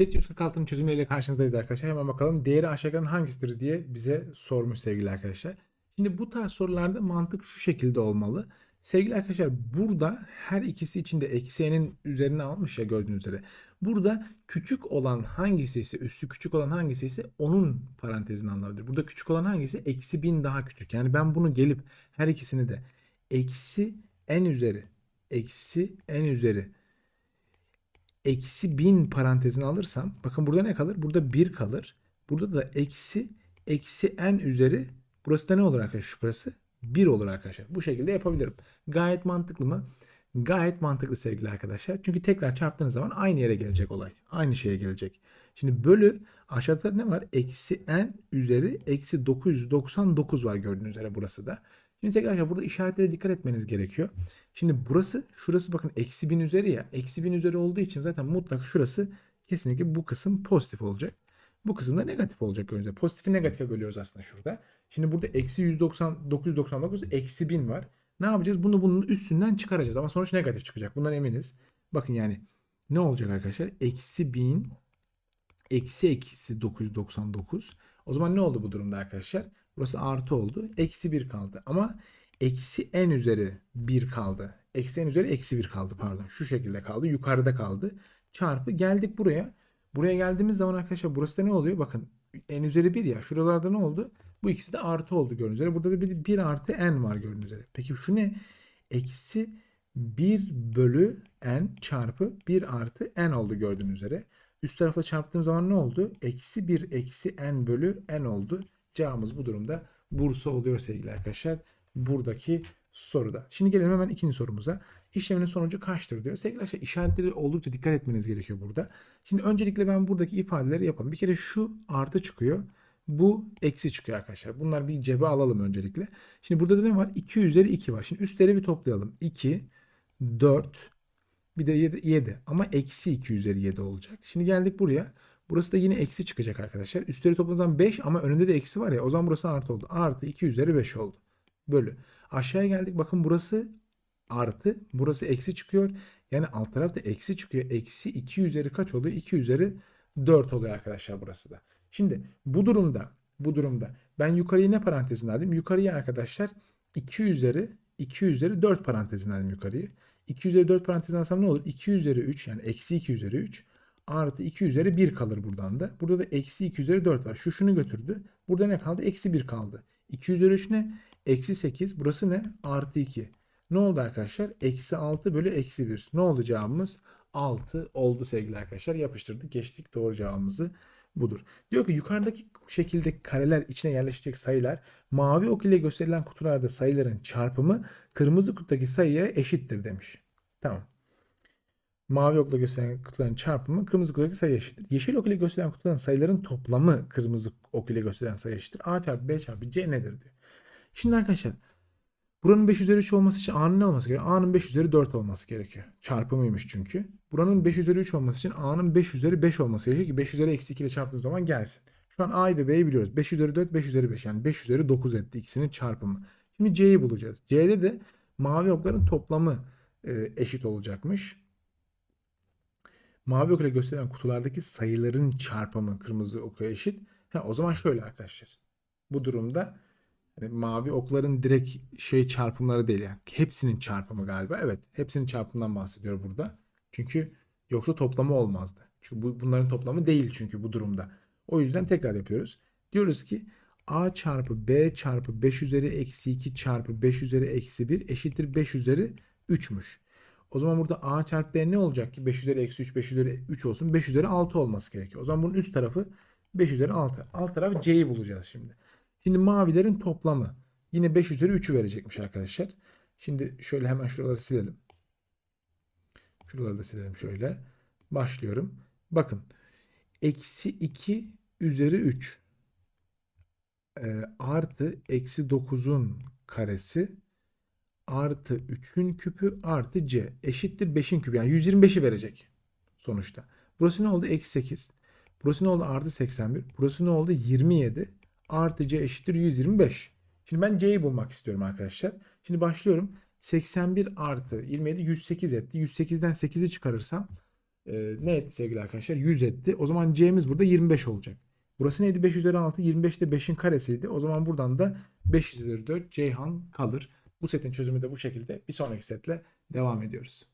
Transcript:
Set 146'nın çözümleriyle karşınızdayız arkadaşlar. Hemen bakalım değeri aşağıdakilerin hangisidir diye bize sormuş sevgili arkadaşlar. Şimdi bu tarz sorularda mantık şu şekilde olmalı. Sevgili arkadaşlar burada her ikisi içinde eksiğinin üzerine almış ya gördüğünüz üzere. Burada küçük olan hangisi ise üstü küçük olan hangisi ise onun parantezine alınabilir. Burada küçük olan hangisi? Eksi bin daha küçük. Yani ben bunu gelip her ikisini de eksi en üzeri eksi en üzeri eksi 1000 parantezine alırsam bakın burada ne kalır? Burada 1 kalır. Burada da eksi eksi n üzeri burası da ne olur arkadaşlar? Şurası 1 olur arkadaşlar. Bu şekilde yapabilirim. Gayet mantıklı mı? Gayet mantıklı sevgili arkadaşlar. Çünkü tekrar çarptığınız zaman aynı yere gelecek olay. Aynı şeye gelecek. Şimdi bölü aşağıda ne var? Eksi n üzeri eksi 999 var gördüğünüz üzere burası da. Şimdi tekrar burada işaretlere dikkat etmeniz gerekiyor. Şimdi burası şurası bakın eksi 1000 üzeri ya. Eksi 1000 üzeri olduğu için zaten mutlak şurası kesinlikle bu kısım pozitif olacak. Bu kısım da negatif olacak üzere. Pozitifi negatife bölüyoruz aslında şurada. Şimdi burada eksi 190, 999 eksi 1000 var. Ne yapacağız? Bunu bunun üstünden çıkaracağız. Ama sonuç negatif çıkacak. Bundan eminiz. Bakın yani ne olacak arkadaşlar? Eksi 1000 eksi eksi 999. O zaman ne oldu bu durumda arkadaşlar? Burası artı oldu. Eksi 1 kaldı. Ama eksi n üzeri 1 kaldı. Eksi n üzeri eksi 1 kaldı pardon. Şu şekilde kaldı. Yukarıda kaldı. Çarpı geldik buraya. Buraya geldiğimiz zaman arkadaşlar burası da ne oluyor? Bakın n üzeri 1 ya. Şuralarda ne oldu? Bu ikisi de artı oldu gördüğünüz üzere. Burada da bir, 1 artı n var gördüğünüz üzere. Peki şu ne? Eksi 1 bölü n çarpı 1 artı n oldu gördüğünüz üzere. Üst tarafa çarptığım zaman ne oldu? Eksi 1 eksi n bölü n oldu. Cevabımız bu durumda Bursa oluyor sevgili arkadaşlar. Buradaki soruda. Şimdi gelelim hemen ikinci sorumuza. İşleminin sonucu kaçtır diyor. Sevgili arkadaşlar işaretleri oldukça dikkat etmeniz gerekiyor burada. Şimdi öncelikle ben buradaki ifadeleri yapalım. Bir kere şu artı çıkıyor. Bu eksi çıkıyor arkadaşlar. Bunlar bir cebe alalım öncelikle. Şimdi burada da ne var? 2 üzeri 2 var. Şimdi üstleri bir toplayalım. 2, 4, bir de 7, 7. Ama eksi 2 üzeri 7 olacak. Şimdi geldik buraya. Burası da yine eksi çıkacak arkadaşlar. Üstleri zaman 5 ama önünde de eksi var ya. O zaman burası artı oldu. Artı 2 üzeri 5 oldu. Bölü. Aşağıya geldik. Bakın burası artı. Burası eksi çıkıyor. Yani alt tarafta eksi çıkıyor. Eksi 2 üzeri kaç oluyor? 2 üzeri 4 oluyor arkadaşlar burası da. Şimdi bu durumda bu durumda ben yukarıyı ne parantezine alayım? Yukarıyı arkadaşlar 2 üzeri 2 üzeri 4 parantezine alayım yukarıyı. 2 üzeri 4 parantezine alsam ne olur? 2 üzeri 3 yani eksi 2 üzeri 3 artı 2 üzeri 1 kalır buradan da. Burada da eksi 2 üzeri 4 var. Şu şunu götürdü. Burada ne kaldı? Eksi 1 kaldı. 2 üzeri 3 ne? Eksi 8. Burası ne? Artı 2. Ne oldu arkadaşlar? Eksi 6 bölü eksi 1. Ne oldu cevabımız? 6 oldu sevgili arkadaşlar. Yapıştırdık. Geçtik. Doğru cevabımızı budur. Diyor ki yukarıdaki şekilde kareler içine yerleşecek sayılar mavi ok ile gösterilen kutularda sayıların çarpımı kırmızı kutudaki sayıya eşittir demiş. Tamam. Mavi okla gösterilen kutuların çarpımı kırmızı kutudaki sayı eşittir. Yeşil ok ile gösterilen kutuların sayıların toplamı kırmızı ok ile gösterilen sayı eşittir. A çarpı B çarpı C nedir diyor. Şimdi arkadaşlar buranın 5 üzeri 3 olması için A'nın ne olması gerekiyor? A'nın 5 üzeri 4 olması gerekiyor. Çarpımıymış çünkü. Buranın 5 üzeri 3 olması için A'nın 5 üzeri 5 olması gerekiyor ki 5 üzeri eksi 2 ile çarptığım zaman gelsin. Şu an A'yı ve B'yi biliyoruz. 5 üzeri 4, 5 üzeri 5 yani 5 üzeri 9 etti ikisinin çarpımı. Şimdi C'yi bulacağız. C'de de mavi okların toplamı e, eşit olacakmış. Mavi ok ile gösterilen kutulardaki sayıların çarpımı kırmızı oka eşit. Ha, o zaman şöyle arkadaşlar. Bu durumda hani mavi okların direkt şey çarpımları değil yani. Hepsinin çarpımı galiba. Evet. Hepsinin çarpımından bahsediyor burada. Çünkü yoksa toplamı olmazdı. Çünkü bu, bunların toplamı değil çünkü bu durumda. O yüzden tekrar yapıyoruz. Diyoruz ki a çarpı b çarpı 5 üzeri eksi 2 çarpı 5 üzeri eksi 1 eşittir 5 üzeri 3'müş. O zaman burada a çarpı b ne olacak ki? 5 üzeri eksi 3 5 üzeri 3 olsun. 5 üzeri 6 olması gerekiyor. O zaman bunun üst tarafı 5 üzeri 6. Alt tarafı c'yi bulacağız şimdi. Şimdi mavilerin toplamı yine 5 üzeri 3'ü verecekmiş arkadaşlar. Şimdi şöyle hemen şuraları silelim. Şuraları da silelim şöyle. Başlıyorum. Bakın. Eksi 2 üzeri 3 e, artı eksi 9'un karesi artı 3'ün küpü artı c eşittir 5'in küpü. Yani 125'i verecek sonuçta. Burası ne oldu? Eksi 8. Burası ne oldu? Artı 81. Burası ne oldu? 27 artı c eşittir 125. Şimdi ben c'yi bulmak istiyorum arkadaşlar. Şimdi başlıyorum. 81 artı 27 108 etti. 108'den 8'i çıkarırsam e, ne etti sevgili arkadaşlar? 100 etti. O zaman c'miz burada 25 olacak. Burası neydi? 5 üzeri 6. 25 de 5'in karesiydi. O zaman buradan da 5 üzeri 4 Ceyhan kalır. Bu setin çözümü de bu şekilde. Bir sonraki setle devam ediyoruz.